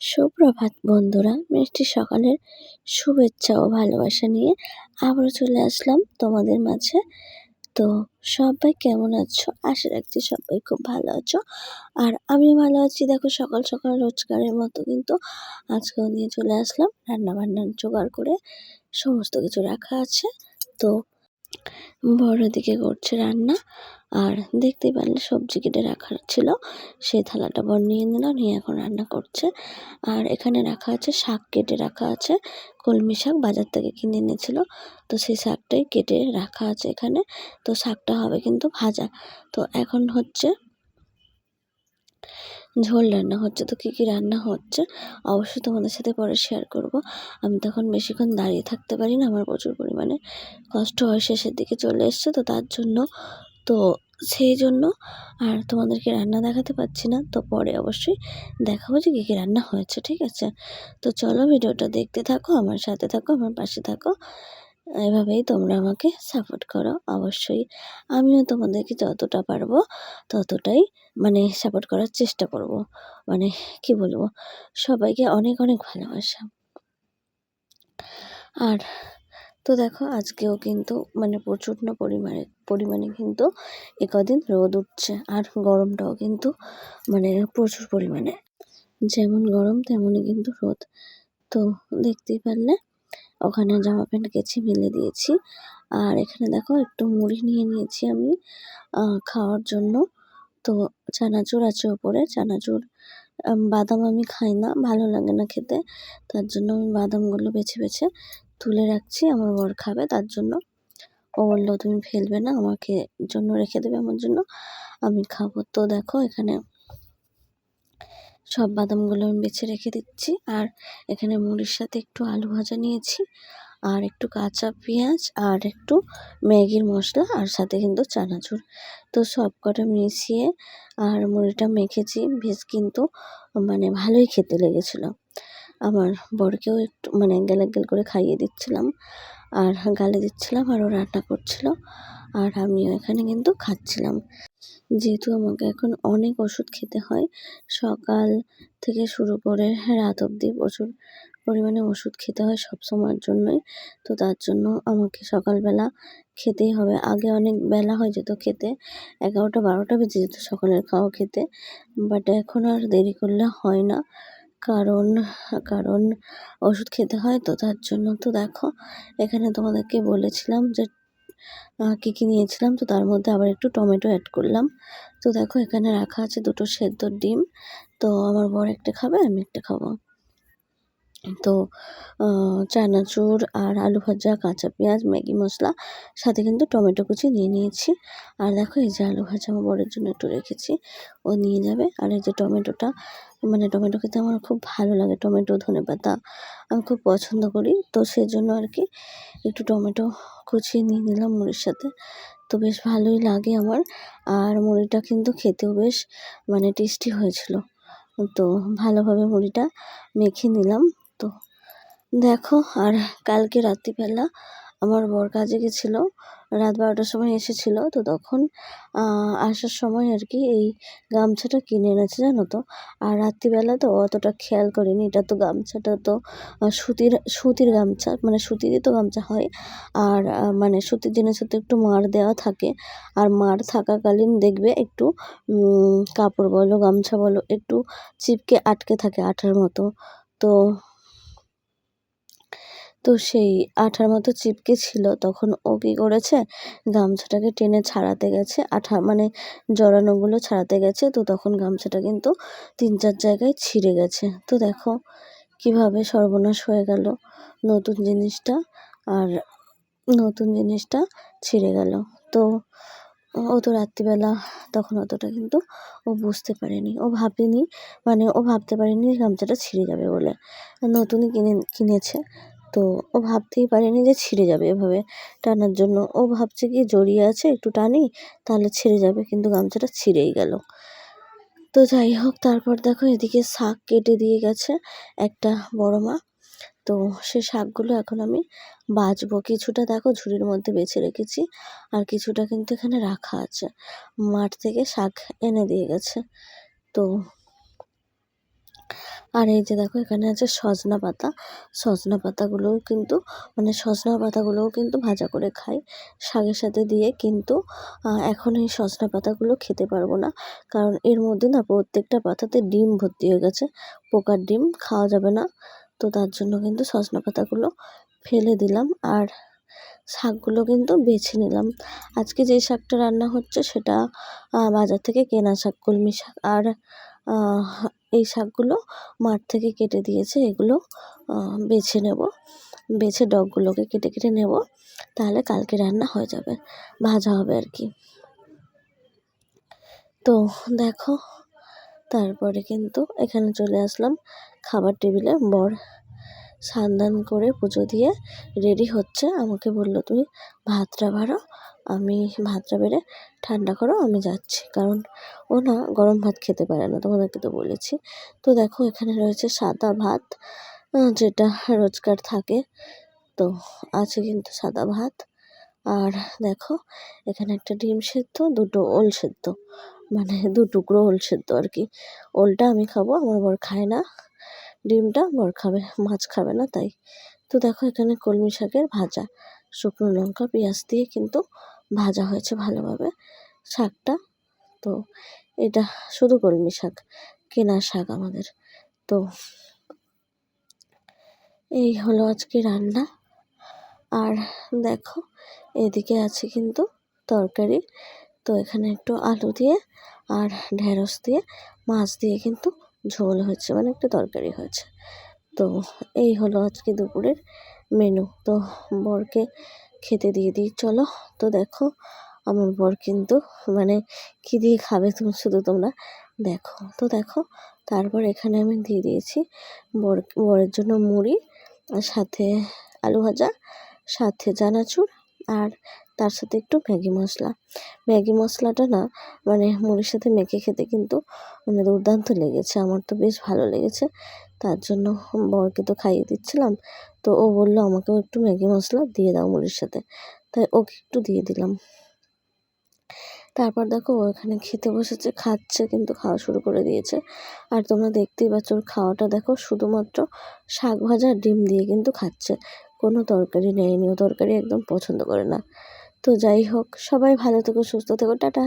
সুপ্রভাত বন্ধুরা, মিষ্টি সকালের শুভেচ্ছা ও ভালোবাসা নিয়ে আবারও চলে আসলাম তোমাদের মাঝে। তো সবাই কেমন আছো? আশা রাখছি সবাই খুব ভালো আছো। আর আমিও ভালো আছি। দেখো সকাল সকাল রোজগারের মতো কিন্তু আজকেও নিয়ে চলে আসলাম। রান্না বান্নার জোগাড় করে সমস্ত কিছু রাখা আছে। তো বড় দিকে করছে রান্না। আর দেখতেই পারলে সবজি কেটে রাখার ছিল। সেই থালাটা বর নিয়ে নিল, নিয়ে এখন রান্না করছে। আর এখানে রাখা আছে শাক কেটে রাখা আছে। কলমি শাক বাজার থেকে কিনে এনেছিল। তো সেই শাকটাই কেটে রাখা আছে এখানে। তো শাকটা হবে কিন্তু ভাজা। তো এখন হচ্ছে ঝোল রান্না হচ্ছে। তো কী কী রান্না হচ্ছে অবশ্যই তোমাদের সাথে পরে শেয়ার করব। আমি তখন বেশিক্ষণ দাঁড়িয়ে থাকতে পারি না, আমার প্রচুর পরিমাণে কষ্ট হয় শেষের দিকে চলে এসছে। তো তার জন্য তো সেই জন্য আর তোমাদেরকে রান্না দেখাতে পাচ্ছি না। তো পরে অবশ্যই দেখাবো যে কী কী রান্না হয়েছে, ঠিক আছে? তো চলো ভিডিওটা দেখতে থাকো, আমার সাথে থাকো, আমার পাশে থাকো। এভাবেই তোমরা আমাকে সাপোর্ট করো, অবশ্যই। আমিও তোমাদেরকে যতটা পারব ততটাই মানে সাপোর্ট করার চেষ্টা করব। মানে কি বলব? সবাইকে অনেক অনেক ভালোবাসা। আর তো দেখো, আজকেও কিন্তু মানে প্রচণ্ড পরিমাণে পরিমাণে কিন্তু এ কদিন রোদ উঠছে আর গরমটাও কিন্তু মানে প্রচুর পরিমাণে। যেমন গরম, তেমনই কিন্তু রোদ। তো দেখতেই পারলে, ওখানে জামা প্যান্ট কেচে মেলে দিয়েছি। আর এখানে দেখো, একটু মুড়ি নিয়ে নিয়েছি আমি খাওয়ার জন্য। তো চানাচুর আছে ওপরে, চানাচুর বাদাম আমি খাই না, ভালো লাগে না খেতে। তার জন্য আমি বাদামগুলো বেছে বেছে তুলে রাখছি, আমার বর খাবে, তার জন্য। ও বলল, তুমি ফেলবে না, আমাকে জন্য রেখে দেবে আমার জন্য। আমি খাব। তো দেখো, এখানে সব বাদামগুলো আমি বেছে রেখে দিচ্ছি। আর এখানে মুড়ির সাথে একটু আলু ভাজা নিয়েছি, আর একটু কাঁচা পেঁয়াজ, আর একটু ম্যাগির মশলা, আর সাথে কিন্তু চানাচুর। তো সব কটা মিশিয়ে, আর মুড়িটা মেখেছি, বেশ কিন্তু মানে ভালোই খেতে লেগেছিলো। আমার বরকেও একটু মানে গ্যালাক গ্যাল করে খাইয়ে দিচ্ছিলাম। আর গালে দিচ্ছিলাম আর ও রান্না করছিল। আর আমিও এখানে কিন্তু খাচ্ছিলাম। যেহেতু আমাকে এখন অনেক ওষুধ খেতে হয়, সকাল থেকে শুরু করে রাত অবধি প্রচুর পরিমাণে ওষুধ খেতে হয় সব সময়ের জন্যই। তো তার জন্য আমাকে সকালবেলা খেতেই হবে। আগে অনেক বেলা হয়ে যেত খেতে। এগারোটা, বারোটা বেজে যেত সকালের খাওয়া খেতে। বাট এখন আর দেরি করলে হয় না। কারণ কারণ ওষুধ খেতে হয় তো তার জন্য তো দেখো, এখানে তোমাদেরকে বলেছিলাম যে কী কী নিয়েছিলাম তো তার মধ্যে আবার একটু টমেটো অ্যাড করলাম। তো দেখো এখানে রাখা আছে দুটো সেদ্ধ ডিম। তো আমার বর একটা খাবে, আমি একটা খাব। তো চানাচুর আর আলু ভাজা, কাঁচা পেঁয়াজ, ম্যাগি মশলা, সাথে কিন্তু টমেটো কুচি নিয়ে নিয়েছি। আর দেখো এই যে আলু ভাজা আমার বরের জন্য একটু রেখেছি, ও নিয়ে যাবে। আর এই যে টমেটোটা মানে টমেটো খেতে আমার খুব ভালো লাগে। টমেটো, ধনে পাতা আমি খুব পছন্দ করি। তো সেজন্য আর কি একটু টমেটো কুচিয়ে নিয়ে নিলাম মুড়ির সাথে। তো বেশ ভালোই লাগে আমার। আর মুড়িটা কিন্তু খেতেও বেশ মানে টেস্টি হয়েছিল। তো ভালোভাবে মুড়িটা মেখে নিলাম। দেখো, আর কালকে রাত্রিবেলা আমার বর কাজে গেছিল। রাত বারোটার সময় এসেছিল, তো তখন আসার সময় আর কি এই গামছাটা কিনে এনেছে, জানো তো। আর রাত্রিবেলা তো অতটা খেয়াল করিনি, এটা তো গামছাটা তো সুতির সুতির গামছা মানে সুতিরই তো গামছা হয়। আর মানে সুতির জিনিসে তো একটু মার দেওয়া থাকে। আর মার থাকাকালীন দেখবে একটু কাপড় বলো, গামছা বলো, একটু চিপকে আটকে থাকে আঠার মতো। তো তো সেই আঠার মতো চিপকে ছিল, তখন ও কী করেছে? গামছাটাকে টেনে ছাড়াতে গেছে, আঠা মানে জড়ানোগুলো ছাড়াতে গেছে, তো তখন গামছাটা কিন্তু তিন চার জায়গায় ছিঁড়ে গেছে। তো দেখো কীভাবে সর্বনাশ হয়ে গেল নতুন জিনিসটা, আর নতুন জিনিসটা ছিঁড়ে গেল। তো ও তো রাত্রিবেলা, তখন অতটা কিন্তু ও বুঝতে পারেনি। ও ভাবেনি মানে ও ভাবতে পারেনি গামছাটা ছিঁড়ে যাবে বলে। নতুনই কিনে, কিনেছে। তো ও ভাবতেই পারেনি যে ছিঁড়ে যাবে এভাবে টানার জন্য। ও ভাবছে কি জড়িয়ে আছে, একটু টানি, তাহলে ছিঁড়ে যাবে, কিন্তু গামছাটা ছিঁড়েই গেল। তো যাই হোক, তারপর দেখো এদিকে শাক কেটে দিয়ে গেছে একটা বড় মা। তো সে শাকগুলো এখন আমি বাছবো কিছুটা দেখো ঝুড়ির মধ্যে বেছে রেখেছি, আর কিছুটা কিন্তু এখানে রাখা আছে। মাঠ থেকে শাক এনে দিয়ে গেছে। তো আর এই যে দেখো, এখানে আছে সজনা পাতা। সজনা পাতাগুলোও কিন্তু মানে সজনা পাতাগুলোও কিন্তু ভাজা করে খাই। শাকের সাথে দিয়ে কিন্তু এখন এই সজনা পাতাগুলো খেতে পারব না। কারণ এর মধ্যে না প্রত্যেকটা পাতাতে ডিম ভর্তি হয়ে গেছে। পোকার ডিম খাওয়া যাবে না। তো তার জন্য কিন্তু সজনা পাতাগুলো ফেলে দিলাম আর শাকগুলো কিন্তু বেছে নিলাম। আজকে যে শাকটা রান্না হচ্ছে সেটা বাজার থেকে কেনা শাক, কলমি শাক। আর এই শাকগুলো মাঠ থেকে কেটে দিয়েছে, এগুলো বেছে নেব। বেছে ডগগুলোকে কেটে কেটে নেব, তাহলে কালকে রান্না হয়ে যাবে, ভাজা হবে আর কি। তো দেখো, তারপরে কিন্তু এখানে চলে আসলাম খাবার টেবিলে বর স্নান করে পুজো দিয়ে রেডি হচ্ছে। আমাকে বলল, তুমি ভাতটা বাড়ো, আমি ভাতটা বেড়ে ঠান্ডা করো, আমি যাচ্ছি। কারণ ও না গরম ভাত খেতে পারে না, তোমাদেরকে তো বলেছি। তো দেখো, এখানে রয়েছে সাদা ভাত যেটা রোজকার থাকে। তো আছে কিন্তু সাদা ভাত। আর দেখো, এখানে একটা ডিম সেদ্ধ, দুটো ওল সেদ্ধ। মানে দু টুকরো ওল সেদ্ধ আর কি। ওলটা আমি খাব, আমার বর খায় না। ডিমটা বর খাবে, মাছ খাবে না তাই। তো দেখো এখানে কলমি শাকের ভাজা। শুকনো লঙ্কা, পেঁয়াজ দিয়ে কিন্তু ভাজা হয়েছে ভালোভাবে শাকটা। তো এটা শুধু কলমি শাক কেনা শাক আমাদের। তো এই হলো আজকে রান্না। আর দেখো, এদিকে আছে কিন্তু তরকারি। তো এখানে একটু আলু দিয়ে আর ঢেঁড়স দিয়ে, মাছ দিয়ে কিন্তু ঝোল হয়েছে মানে একটা তরকারি হয়েছে। তো এই হলো আজকে দুপুরের মেনু তো বরকে খেতে দিয়ে দিই। চলো, তো দেখো, আমার বর কিন্তু মানে কী দিয়ে খাবে তুমি শুধু তোমরা দেখো। তো দেখো, তারপর এখানে আমি দিয়ে দিয়েছি বর বরের জন্য মুড়ি, আর সাথে আলু ভাজা, সাথে চানাচুর, আর তার সাথে একটু ম্যাগি মশলা। ম্যাগি মশলাটা না মানে মুড়ির সাথে মেখে খেতে কিন্তু মানে দুর্দান্ত লেগেছে। আমার তো বেশ ভালো লেগেছে। তার জন্য বরকে তো খাইয়ে দিচ্ছিলাম। তো ও বলল, আমাকেও একটু ম্যাগি মশলা দিয়ে দাও মুড়ির সাথে। তাই ওকে একটু দিয়ে দিলাম। তারপর দেখো ও এখানে খেতে বসেছে, খাচ্ছে, কিন্তু খাওয়া শুরু করে দিয়েছে। আর তোমরা দেখতেই পাচ্ছ, ওর খাওয়াটা দেখো শুধুমাত্র শাক ভাজা ডিম দিয়ে কিন্তু খাচ্ছে। কোনো তরকারি নেয়নি। ও তরকারি একদম পছন্দ করে না। তো যাই হোক সবাই ভালো থেকো সুস্থ থেকো টাটা।